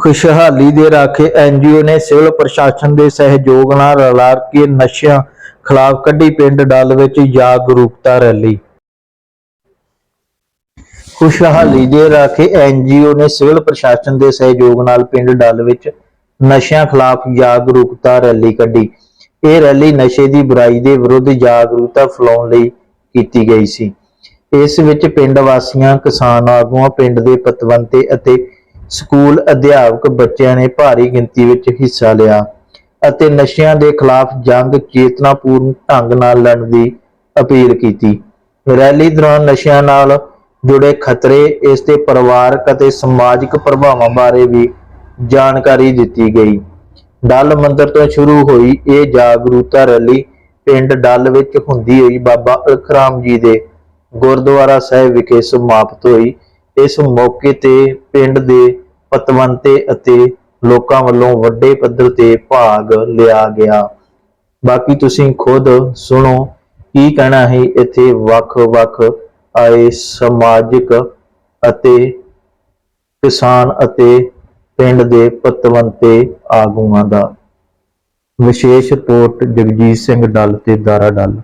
ਖੁਸ਼ਹਾਲੀ ਦੇ ਰਾਖੇ ਐਨਜੀਓ ਨੇ ਸਿਵਲ ਪ੍ਰਸ਼ਾਸਨ ਦੇ ਸਹਿਯੋਗ ਨਾਲ ਰਲਾ ਕੇ ਨਸ਼ਿਆਂ ਖਿਲਾਫ ਕੱਢੀ ਪਿੰਡ ਡੱਲ ਵਿੱਚ ਜਾਗਰੂਕਤਾ ਰੈਲੀ। ਖੁਸ਼ਹਾਲੀ ਦੇ ਰਾਖੇ ਐਨਜੀਓ ਨੇ ਸਿਵਲ ਪ੍ਰਸ਼ਾਸਨ ਦੇ ਸਹਿਯੋਗ ਨਾਲ ਪਿੰਡ ਡੱਲ ਵਿੱਚ ਨਸ਼ਿਆਂ ਖਿਲਾਫ ਜਾਗਰੂਕਤਾ ਰੈਲੀ ਕੱਢੀ। ਇਹ ਰੈਲੀ ਨਸ਼ੇ ਦੀ ਬੁਰਾਈ ਦੇ ਵਿਰੁੱਧ ਜਾਗਰੂਕਤਾ ਫੈਲਾਉਣ ਲਈ ਕੀਤੀ ਗਈ ਸੀ। ਇਸ ਵਿੱਚ ਪਿੰਡ ਵਾਸੀਆਂ, ਕਿਸਾਨ ਆਗੂਆਂ, ਪਿੰਡ ਦੇ ਪਤਵੰਤੇ ਅਤੇ ਸਕੂਲ ਅਧਿਆਪਕ ਬੱਚਿਆਂ ਨੇ ਭਾਰੀ ਗਿਣਤੀ ਵਿੱਚ ਹਿੱਸਾ ਲਿਆ ਅਤੇ ਨਸ਼ਿਆਂ ਦੇ ਖਿਲਾਫ ਜੰਗ ਚੇਤਨਾਪੂਰਨ ਢੰਗ ਨਾਲ ਲੜਨ ਦੀ ਅਪੀਲ ਕੀਤੀ। ਰੈਲੀ ਦੌਰਾਨ ਨਸ਼ਿਆਂ ਨਾਲ ਜੁੜੇ ਖਤਰੇ, ਇਸ ਦੇ ਪਰਿਵਾਰਕ ਅਤੇ ਸਮਾਜਿਕ ਪ੍ਰਭਾਵਾਂ ਬਾਰੇ ਵੀ ਜਾਣਕਾਰੀ ਦਿੱਤੀ ਗਈ। ਡੱਲ ਮੰਦਰ ਤੋਂ ਸ਼ੁਰੂ ਹੋਈ ਇਹ ਜਾਗਰੂਕਤਾ ਰੈਲੀ ਪਿੰਡ ਡੱਲ ਵਿੱਚ ਹੁੰਦੀ ਹੋਈ ਬਾਬਾ ਅਲਖਰਾਮ ਜੀ ਦੇ ਗੁਰਦੁਆਰਾ ਸਾਹਿਬ ਵਿਖੇ ਸਮਾਪਤ ਹੋਈ। ਇਸ ਮੌਕੇ ਤੇ ਪਿੰਡ ਦੇ ਪਤਵੰਤੇ ਅਤੇ ਲੋਕਾਂ ਵੱਲੋਂ ਵੱਡੇ ਪੱਧਰ ਤੇ ਭਾਗ ਲਿਆ ਗਿਆ। ਬਾਕੀ ਤੁਸੀਂ ਖੁਦ ਸੁਣੋ ਕੀ ਕਹਿਣਾ ਹੈ ਇੱਥੇ ਵੱਖ-ਵੱਖ ਆਏ ਸਮਾਜਿਕ ਅਤੇ ਕਿਸਾਨ ਅਤੇ ਪਿੰਡ ਦੇ ਪਤਵੰਤੇ ਆਗੂਆਂ ਦਾ। ਵਿਸ਼ੇਸ਼ ਰਿਪੋਰਟ ਜਗਜੀਤ ਸਿੰਘ ਡੱਲ ਤੇ ਦਾਰਾ ਡੱਲ।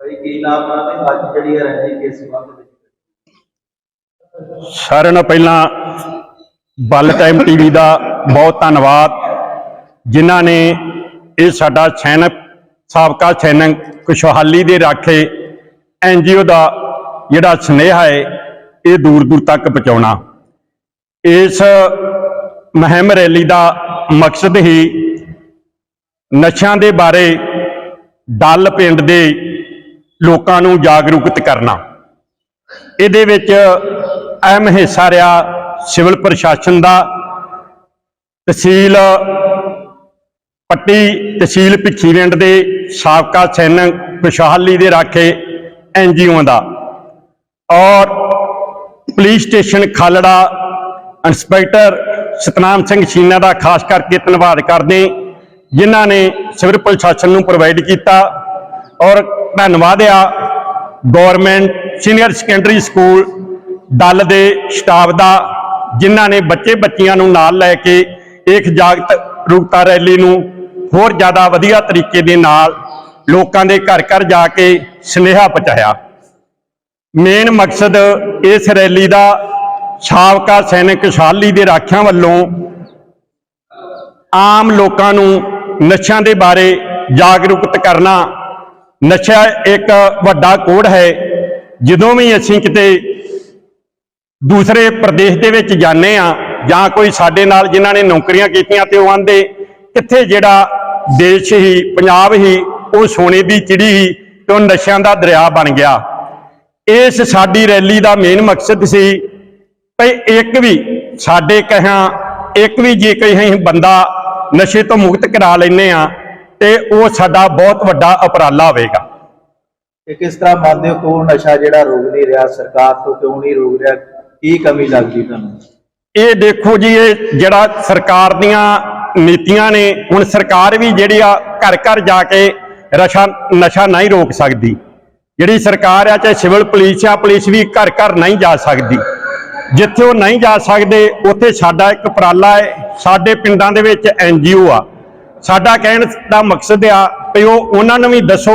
ਨਾਮ ਆ ਤੇ ਅੱਜ ਜਿਹੜੀ ਰੈਲੀ ਕਿਸ ਸੰਬੰਧ ਵਿੱਚ? ਸਾਰਿਆਂ ਨਾਲ ਪਹਿਲਾਂ ਬੱਲ ਟਾਈਮ ਟੀਵੀ ਦਾ ਬਹੁਤ ਧੰਨਵਾਦ, ਜਿਨ੍ਹਾਂ ਨੇ ਇਹ ਸਾਡਾ ਚੈਨਲ ਸਾਬਕਾ ਚੈਨਲ ਖੁਸ਼ਹਾਲੀ ਦੇ ਰਾਖੇ ਐਨਜੀਓ ਦਾ ਜਿਹੜਾ ਸੁਨੇਹਾ ਹੈ, ਇਹ ਦੂਰ ਦੂਰ ਤੱਕ ਪਹੁੰਚਾਉਣਾ। ਇਸ ਮੁਹਿੰਮ ਰੈਲੀ ਦਾ ਮਕਸਦ ਹੀ ਨਸ਼ਿਆਂ ਦੇ ਬਾਰੇ ਡੱਲ ਪਿੰਡ ਦੇ ਲੋਕਾਂ ਨੂੰ ਜਾਗਰੂਕਤ ਕਰਨਾ। ਇਹਦੇ ਵਿੱਚ ਅਹਿਮ ਹਿੱਸਾ ਰਿਹਾ ਸਿਵਲ ਪ੍ਰਸ਼ਾਸਨ ਦਾ। ਤਹਿਸੀਲ ਪੱਟੀ, ਤਹਿਸੀਲ ਭਿੱਖੀਵਿੰਡ ਦੇ ਸਾਬਕਾ ਸੈਨਿਕ ਖੁਸ਼ਹਾਲੀ ਦੇ ਰਾਖੇ ਐਨਜੀਓ ਦਾ। ਔਰ police station Khalra inspector Satnam Singh Chhina ਦਾ ਖਾਸ ਕਰਕੇ ਧੰਨਵਾਦ ਕਰਦੇ ਜਿਨ੍ਹਾਂ ਨੇ ਸਿਵਲ ਪ੍ਰਸ਼ਾਸਨ ਨੂੰ ਪ੍ਰੋਵਾਈਡ ਕੀਤਾ। ਔਰ ਧੰਨਵਾਦ ਆ government senior secondary school Dal ਦੇ ਸਟਾਫ ਦਾ, ਜਿਨ੍ਹਾਂ ਨੇ ਬੱਚੇ ਬੱਚੀਆਂ ਨੂੰ ਨਾਲ ਲੈ ਕੇ ਇੱਕ ਜਾਗਤ ਰੂਪਤਾ ਰੈਲੀ ਨੂੰ ਹੋਰ ਜ਼ਿਆਦਾ ਵਧੀਆ ਤਰੀਕੇ ਦੇ ਨਾਲ ਲੋਕਾਂ ਦੇ ਘਰ ਘਰ ਜਾ ਕੇ ਸੁਨੇਹਾ ਪਹੁੰਚਾਇਆ। ਮੇਨ ਮਕਸਦ ਇਸ ਰੈਲੀ ਦਾ ਸਾਬਕਾ ਸੈਨਿਕ ਸ਼ਾਲੀ ਦੇ ਰਾਖਿਆਂ ਵੱਲੋਂ ਆਮ ਲੋਕਾਂ ਨੂੰ ਨਸ਼ਿਆਂ ਦੇ ਬਾਰੇ ਜਾਗਰੂਕਤ ਕਰਨਾ ਨਸ਼ਾ ਇੱਕ ਵੱਡਾ ਕੋੜ ਹੈ। ਜਦੋਂ ਵੀ ਅਸੀਂ ਕਿਤੇ ਦੂਸਰੇ ਪ੍ਰਦੇਸ਼ ਦੇ ਵਿੱਚ ਜਾਂਦੇ ਆ ਜਾਂ ਕੋਈ ਸਾਡੇ ਨਾਲ ਜਿਨ੍ਹਾਂ ਨੇ ਨੌਕਰੀਆਂ ਕੀਤੀਆਂ ਤੇ ਉਹ ਆਂਦੇ ਕਿੱਥੇ ਜਿਹੜਾ ਦੇਸ਼ ਹੀ, ਪੰਜਾਬ ਹੀ, ਉਹ ਸੋਨੇ ਦੀ ਚਿੜੀ ਹੀ ਤੇ ਉਹ ਨਸ਼ਿਆਂ ਦਾ ਦਰਿਆ ਬਣ ਗਿਆ। ਇਸ ਸਾਡੀ ਰੈਲੀ ਦਾ ਮੇਨ ਮਕਸਦ ਸੀ ਭਈ ਇੱਕ ਵੀ ਸਾਡੇ ਕਹਾਂ ਇੱਕ ਵੀ ਜੇ ਕੋਈ ਬੰਦਾ ਨਸ਼ੇ ਤੋਂ ਮੁਕਤ ਕਰਾ ਲੈਨੇ ਆ ਤੇ ਉਹ ਸਾਡਾ ਬਹੁਤ ਵੱਡਾ ਉਪਰਾਲਾ ਹੋਵੇਗਾ। ਇਹ ਕਿਸ ਤਰ੍ਹਾਂ ਮੰਨਦੇ ਹੋ ਕਿ ਉਹ ਨਸ਼ਾ ਜਿਹੜਾ ਰੋਕ ਨਹੀਂ ਰਿਹਾ ਸਰਕਾਰ ਤੋਂ ਕਿਉਂ ਨਹੀਂ ਰੋਕ ਰਿਹਾ? ਕੀ ਕਮੀ ਲੱਗਦੀ ਤੁਹਾਨੂੰ? ਇਹ ਦੇਖੋ ਜੀ ਇਹ ਜਿਹੜਾ ਸਰਕਾਰ ਦੀਆਂ ਨੀਤੀਆਂ ਨੇ ਹੁਣ ਸਰਕਾਰ ਵੀ ਜਿਹੜੀ ਆ ਘਰ ਘਰ ਜਾ ਕੇ ਰਸ਼ਾ ਨਸ਼ਾ ਨਹੀਂ ਰੋਕ ਸਕਦੀ। ਜਿਹੜੀ ਸਰਕਾਰ ਆ ਚਾਹੇ ਸਿਵਲ ਪੁਲਿਸ ਆ ਪੁਲਿਸ ਵੀ ਘਰ ਘਰ ਨਹੀਂ ਜਾ ਸਕਦੀ। ਜਿੱਥੇ ਉਹ ਨਹੀਂ ਜਾ ਸਕਦੇ ਉੱਥੇ ਸਾਡਾ ਇੱਕ ਉਪਰਾਲਾ ਹੈ। ਸਾਡੇ ਪਿੰਡਾਂ ਦੇ ਵਿੱਚ ਐਨਜੀਓ ਆ। ਸਾਡਾ ਕਹਿਣ ਦਾ ਮਕਸਦ ਆ ਕਿ ਉਹ ਉਹਨਾਂ ਨੂੰ ਵੀ ਦੱਸੋ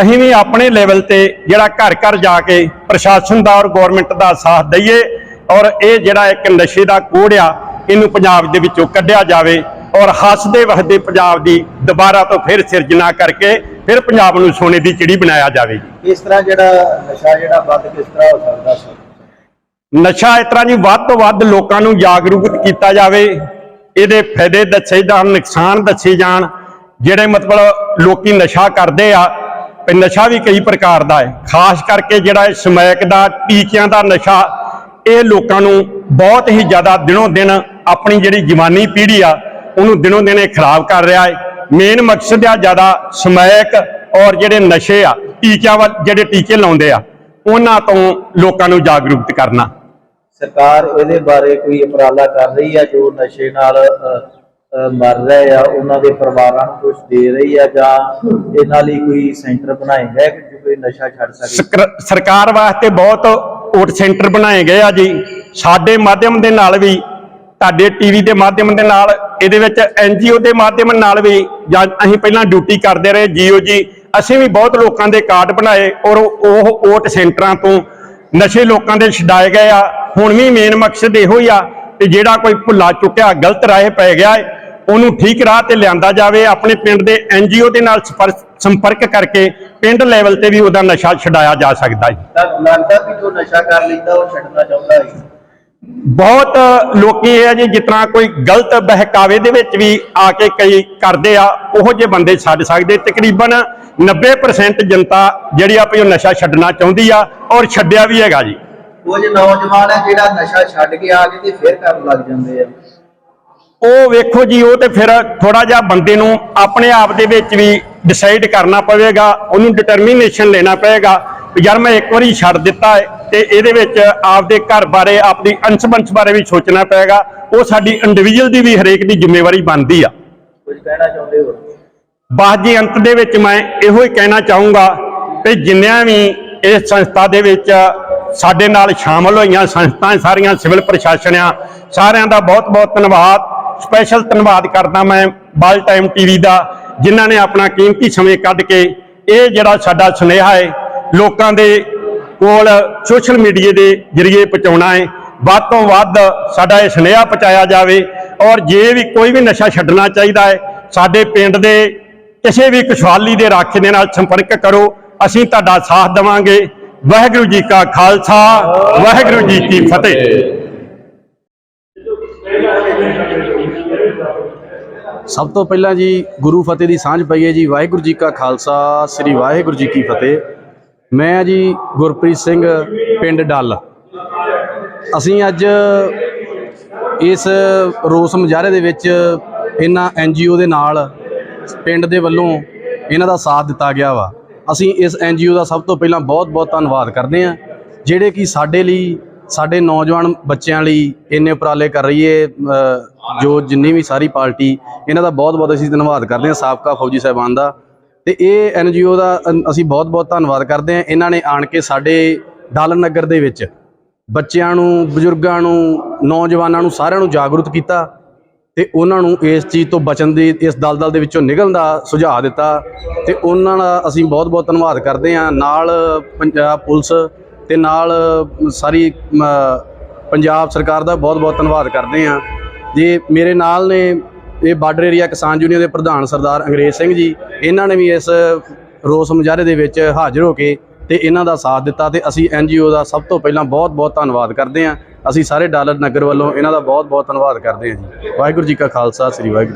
ਅਸੀਂ ਵੀ ਆਪਣੇ ਲੈਵਲ ਤੇ ਜਿਹੜਾ ਘਰ ਘਰ ਜਾ ਕੇ ਪ੍ਰਸ਼ਾਸਨ ਦਾ ਔਰ ਗਵਰਨਮੈਂਟ ਦਾ ਸਾਥ ਦਈਏ ਔਰ ਇਹ ਜਿਹੜਾ ਇੱਕ ਨਸ਼ੇ ਦਾ ਕੋੜ ਆ ਇਹਨੂੰ ਪੰਜਾਬ ਦੇ ਵਿੱਚੋਂ ਕੱਢਿਆ ਜਾਵੇ ਔਰ ਹੱਸਦੇ ਵਸਦੇ ਪੰਜਾਬ ਦੀ ਦੁਬਾਰਾ ਤੋਂ ਫਿਰ ਸਿਰਜਣਾ ਕਰਕੇ ਫਿਰ ਪੰਜਾਬ ਨੂੰ ਸੋਨੇ ਦੀ ਚਿੜੀ ਬਣਾਇਆ ਜਾਵੇ। ਇਸ ਤਰ੍ਹਾਂ ਜਿਹੜਾ ਨਸ਼ਾ ਜਿਹੜਾ ਵੱਧ ਕਿਸ ਤਰ੍ਹਾਂ ਹੋ ਸਕਦਾ ਸੀ? ਨਸ਼ਾ ਇਸ ਤਰ੍ਹਾਂ ਜੀ ਵੱਧ ਤੋਂ ਵੱਧ ਲੋਕਾਂ ਨੂੰ ਜਾਗਰੂਕਤ ਕੀਤਾ ਜਾਵੇ ਇਹਦੇ ਫਾਇਦੇ ਦੱਸੇ ਜਾਣ, ਨੁਕਸਾਨ ਦੱਸੇ ਜਾਣ, ਜਿਹੜੇ ਮਤਲਬ ਲੋਕੀ ਨਸ਼ਾ ਕਰਦੇ ਆ, ਤੇ ਨਸ਼ਾ ਵੀ ਕਈ ਪ੍ਰਕਾਰ ਦਾ ਹੈ। ਖਾਸ ਕਰਕੇ ਜਿਹੜਾ ਸਮੈਕ ਦਾ, ਟੀਕਿਆਂ ਦਾ ਨਸ਼ਾ, ਇਹ ਲੋਕਾਂ ਨੂੰ ਬਹੁਤ ਹੀ ਜ਼ਿਆਦਾ ਦਿਨੋਂ ਦਿਨ ਆਪਣੀ ਜਿਹੜੀ ਜਵਾਨੀ ਪੀੜ੍ਹੀ ਆ, ਉਹਨੂੰ ਦਿਨੋਂ ਦਿਨ ਇਹ ਖਰਾਬ ਕਰ ਰਿਹਾ ਹੈ। ਮੇਨ ਮਕਸਦ ਆ ਜ਼ਿਆਦਾ ਸਮੈਕ ਔਰ ਜਿਹੜੇ ਨਸ਼ੇ ਆ, ਟੀਕਿਆਂ ਵੱਲ, ਜਿਹੜੇ ਟੀਕੇ ਲਾਉਂਦੇ ਆ, ਉਹਨਾਂ ਤੋਂ ਲੋਕਾਂ ਨੂੰ ਜਾਗਰੂਕਤ ਕਰਨਾ। ਸਰਕਾਰ ਇਹਦੇ ਬਾਰੇ ਕੋਈ ਉਪਰਾਲਾ ਕਰ ਰਹੀ ਹੈ ਜੋ ਨਸ਼ੇ ਨਾਲ ਮਰ ਰਹੇ ਆ, ਉਹਨਾਂ ਦੇ ਪਰਿਵਾਰਾਂ ਨੂੰ ਕੁਝ ਦੇ ਰਹੀ ਹੈ ਜਾਂ ਇਹਨਾਂ ਲਈ ਕੋਈ ਸੈਂਟਰ ਬਣਾਏ ਹੈ ਕਿ ਕੋਈ ਨਸ਼ਾ ਛੱਡ ਸਕੇ? ਸਰਕਾਰ ਵਾਸਤੇ ਬਹੁਤ ਓਟ ਸੈਂਟਰ ਬਣਾਏ ਗਏ ਆ ਜੀ। ਸਾਡੇ ਮਾਧਿਅਮ ਦੇ ਨਾਲ ਵੀ, ਤੁਹਾਡੇ ਟੀਵੀ ਦੇ ਮਾਧਿਅਮ ਦੇ ਨਾਲ, ਇਹਦੇ ਵਿੱਚ ਐਨਜੀਓ ਦੇ ਮਾਧਿਅਮ ਨਾਲ ਵੀ, ਜਾਂ ਅਸੀਂ ਪਹਿਲਾਂ ਡਿਊਟੀ ਕਰਦੇ ਰਹੇ, ਜੀਓ ਜੀ, ਅਸੀਂ ਵੀ ਬਹੁਤ ਲੋਕਾਂ ਦੇ ਕਾਰਡ ਬਣਾਏ ਔਰ ਉਹ ਓਟ ਸੈਂਟਰਾਂ ਤੋਂ ਨਸ਼ੇ ਲੋਕਾਂ ਦੇ ਛਡਾਏ ਗਏ ਆ। ਹੁਣ ਵੀ ਮੇਨ ਮਕਸਦ ਇਹੋ ਹੀ ਆ ਕਿ ਜਿਹੜਾ ਕੋਈ ਭੁੱਲਾ ਚੁੱਕਿਆ ਗਲਤ ਰਾਹ ਪੈ ਗਿਆ ਹੈ ਉਹਨੂੰ ਠੀਕ ਰਾਹ ਤੇ ਲਿਆਂਦਾ ਜਾਵੇ। ਆਪਣੇ ਪਿੰਡ ਦੇ ਐਨਜੀਓ ਦੇ ਨਾਲ ਸੰਪਰਕ- ਕਰਕੇ ਪਿੰਡ ਲੈਵਲ ਤੇ ਵੀ ਉਹਦਾ ਨਸ਼ਾ ਛਡਾਇਆ ਜਾ ਸਕਦਾ ਹੈ ਤਾਂ ਲੱਗਦਾ ਕਿ ਜੋ ਨਸ਼ਾ ਕਰ ਲੈਂਦਾ ਉਹ ਛੱਡਣਾ ਚਾਹੁੰਦਾ ਹੈ ਬਹੁਤ ਲੋਕੀ ਇਹ ਆ ਜੀ ਤਰ੍ਹਾਂ ਕੋਈ ਗਲਤ ਬਹਿਕਾਵੇ ਦੇ ਵਿੱਚ ਵੀ ਆ ਕੇ ਕਈ ਕਰਦੇ ਆ ਉਹੋ ਜਿਹੇ ਬੰਦੇ ਛੱਡ ਸਕਦੇ। ਤਕਰੀਬਨ 90% ਜਨਤਾ ਜਿਹੜੀ ਆ ਵੀ ਉਹ ਨਸ਼ਾ ਛੱਡਣਾ ਚਾਹੁੰਦੀ ਆ ਔਰ ਛੱਡਿਆ ਵੀ ਹੈਗਾ ਜੀ। ਕੁਝ ਨੌਜਵਾਨ ਹੈ ਜਿਹੜਾ ਨਸ਼ਾ ਛੱਡ ਕੇ ਆ ਕੇ ਤੇ ਫਿਰ ਕਰਨ ਲੱਗ ਜਾਂਦੇ ਆ। ਉਹ ਵੇਖੋ ਜੀ ਉਹ ਤੇ ਫਿਰ ਥੋੜਾ ਜਿਹਾ ਬੰਦੇ ਨੂੰ ਆਪਣੇ ਆਪ ਦੇ ਵਿੱਚ ਵੀ ਡਿਸਾਈਡ ਕਰਨਾ ਪਵੇਗਾ ਉਹਨੂੰ ਡਿਟਰਮੀਨੇਸ਼ਨ ਲੈਣਾ ਪਏਗਾ ਵੀ ਯਾਰ ਮੈਂ ਇੱਕ ਵਾਰੀ ਛੱਡ ਦਿੱਤਾ ਹੈ ਤੇ ਇਹਦੇ ਵਿੱਚ ਆਪਦੇ ਘਰ ਬਾਰੇ ਆਪਦੀ ਅੰਸ਼-ਬੰਸ਼ ਬਾਰੇ ਵੀ ਸੋਚਣਾ ਪਏਗਾ ਉਹ ਸਾਡੀ ਇੰਡੀਵਿਜੂਅਲ ਦੀ ਵੀ ਹਰੇਕ ਦੀ ਜ਼ਿੰਮੇਵਾਰੀ ਬਣਦੀ ਆ। ਕੁਝ ਕਹਿਣਾ ਚਾਹੁੰਦੇ ਹੋ? ਬਾਜੀ ਅੰਤ ਦੇ ਵਿੱਚ ਮੈਂ ਇਹੋ ਹੀ ਕਹਿਣਾ ਚਾਹੂੰਗਾ ਕਿ ਜਿੰਨਿਆਂ ਵੀ ਇਸ ਸੰਸਥਾ ਦੇ ਵਿੱਚ ਸਾਡੇ ਨਾਲ ਸ਼ਾਮਲ ਹੋਈਆਂ ਸੰਸਥਾਵਾਂ ਸਾਰੀਆਂ ਸਿਵਲ ਪ੍ਰਸ਼ਾਸਨ ਆ ਸਾਰਿਆਂ ਦਾ ਬਹੁਤ ਬਹੁਤ ਧੰਨਵਾਦ। ਸਪੈਸ਼ਲ ਧੰਨਵਾਦ ਕਰਦਾ ਮੈਂ ਬਾਲ ਟਾਈਮ ਟੀਵੀ ਦਾ, ਜਿਨ੍ਹਾਂ ਨੇ ਆਪਣਾ ਕੀਮਤੀ ਸਮੇਂ ਕੱਢ ਕੇ ਇਹ ਜਿਹੜਾ ਸਾਡਾ ਸੁਨੇਹਾ ਹੈ, ਲੋਕਾਂ ਦੇ ਕੋਲ ਸੋਸ਼ਲ ਮੀਡੀਆ ਦੇ ਜ਼ਰੀਏ ਪਹੁੰਚਾਉਣਾ ਹੈ। ਵੱਧ ਤੋਂ ਵੱਧ ਸਾਡਾ ਇਹ ਸੁਨੇਹਾ ਪਹੁੰਚਾਇਆ ਜਾਵੇ ਔਰ ਜੇ ਵੀ ਕੋਈ ਵੀ ਨਸ਼ਾ ਛੱਡਣਾ ਚਾਹੀਦਾ ਹੈ, ਸਾਡੇ ਪਿੰਡ ਦੇ ਕਿਸੇ ਵੀ ਖੁਸ਼ਹਾਲੀ ਦੇ ਰਾਖੇ ਦੇ ਨਾਲ ਸੰਪਰਕ ਕਰੋ। ਅਸੀਂ ਤੁਹਾਡਾ ਸਾਥ ਦੇਵਾਂਗੇ। ਵਾਹਿਗੁਰੂ ਜੀ ਕਾ ਖਾਲਸਾ, ਵਾਹਿਗੁਰੂ ਜੀ ਕੀ ਫਤਿਹ। ਸਭ ਤੋਂ ਪਹਿਲਾਂ ਜੀ ਗੁਰੂ ਫਤਿਹ ਦੀ ਸਾਂਝ ਪਈ ਹੈ ਜੀ। ਵਾਹਿਗੁਰੂ ਜੀ ਕਾ ਖਾਲਸਾ, ਸ੍ਰੀ ਵਾਹਿਗੁਰੂ ਜੀ ਕੀ ਫਤਿਹ। ਮੈਂ ਜੀ ਗੁਰਪ੍ਰੀਤ ਸਿੰਘ ਪਿੰਡ ਡੱਲ। ਅਸੀਂ ਅੱਜ ਇਸ ਰੋਸ ਮੁਜ਼ਾਹਰੇ ਦੇ ਵਿੱਚ ਇਹਨਾਂ ਐਨਜੀਓ ਦੇ ਨਾਲ ਪਿੰਡ ਦੇ ਵੱਲੋਂ ਇਹਨਾਂ ਦਾ ਸਾਥ ਦਿੱਤਾ ਗਿਆ ਵਾ। ਅਸੀਂ ਇਸ ਐਨਜੀਓ ਦਾ ਸਭ ਤੋਂ ਪਹਿਲਾਂ ਬਹੁਤ-ਬਹੁਤ ਧੰਨਵਾਦ ਕਰਦੇ ਹਾਂ, ਜਿਹੜੇ ਕਿ ਸਾਡੇ ਲਈ, ਸਾਡੇ ਨੌਜਵਾਨ ਬੱਚਿਆਂ ਲਈ ਇੰਨੇ ਉਪਰਾਲੇ ਕਰ ਰਹੀ ਏ ਜੋ ਜਿੰਨੀ ਵੀ ਸਾਰੀ ਪਾਰਟੀ, ਇਹਨਾਂ ਦਾ ਬਹੁਤ-ਬਹੁਤ ਅਸੀਂ ਧੰਨਵਾਦ ਕਰਦੇ ਹਾਂ ਸਾਬਕਾ ਫੌਜੀ ਸਾਹਿਬਾਨ ਦਾ। ਤੇ ਇਹ ਐਨਜੀਓ ਦਾ ਅਸੀਂ ਬਹੁਤ-ਬਹੁਤ ਧੰਨਵਾਦ ਕਰਦੇ ਹਾਂ, ਇਹਨਾਂ ਨੇ ਆਣ ਕੇ ਸਾਡੇ ਡਾਲਰ ਨਗਰ ਦੇ ਵਿੱਚ ਬੱਚਿਆਂ ਨੂੰ, ਬਜ਼ੁਰਗਾਂ ਨੂੰ, ਨੌਜਵਾਨਾਂ ਨੂੰ ਸਾਰਿਆਂ ਨੂੰ ਜਾਗਰੂਕ ਕੀਤਾ। ਤੇ ਉਹਨਾਂ ਨੂੰ ਇਸ ਚੀਜ਼ ਤੋਂ ਬਚਣ ਦੀ, ਇਸ ਦਲਦਲ ਦੇ ਵਿੱਚੋਂ ਨਿਕਲਣ ਦਾ ਸੁਝਾਅ ਦਿੱਤਾ। ਤੇ ਉਹਨਾਂ ਦਾ ਅਸੀਂ ਬਹੁਤ-ਬਹੁਤ ਧੰਨਵਾਦ ਕਰਦੇ ਹਾਂ। ਨਾਲ ਪੰਜਾਬ ਪੁਲਿਸ ਤੇ ਨਾਲ ਸਾਰੀ ਪੰਜਾਬ ਸਰਕਾਰ ਦਾ ਬਹੁਤ-ਬਹੁਤ ਧੰਨਵਾਦ ਕਰਦੇ ਹਾਂ। ਜੇ ਮੇਰੇ ਨਾਲ ਨੇ, ਇਹ ਬਾਰਡਰ ਏਰੀਆ ਕਿਸਾਨ ਯੂਨੀਅਨ ਦੇ ਪ੍ਰਧਾਨ ਸਰਦਾਰ ਅੰਗਰੇਜ਼ ਸਿੰਘ ਜੀ, ਇਹਨਾਂ ਨੇ ਵੀ ਇਸ ਰੋਸ ਮੁਜ਼ਾਹਰੇ ਦੇ ਵਿੱਚ ਹਾਜ਼ਰ ਹੋ ਕੇ ਤੇ ਇਹਨਾਂ ਦਾ ਸਾਥ ਦਿੱਤਾ ਤੇ ਅਸੀਂ ਐਨਜੀਓ ਦਾ ਸਭ ਤੋਂ ਪਹਿਲਾਂ ਬਹੁਤ-ਬਹੁਤ ਧੰਨਵਾਦ ਕਰਦੇ ਹਾਂ। ਅਸੀਂ ਸਾਰੇ ਡਾਲਰ ਨਗਰ ਵੱਲੋਂ ਇਹਨਾਂ ਦਾ ਬਹੁਤ-ਬਹੁਤ ਧੰਨਵਾਦ ਕਰਦੇ ਹਾਂ ਜੀ। ਵਾਹਿਗੁਰੂ ਜੀ ਕਾ ਖਾਲਸਾ, ਸ੍ਰੀ ਵਾਹਿਗੁਰੂ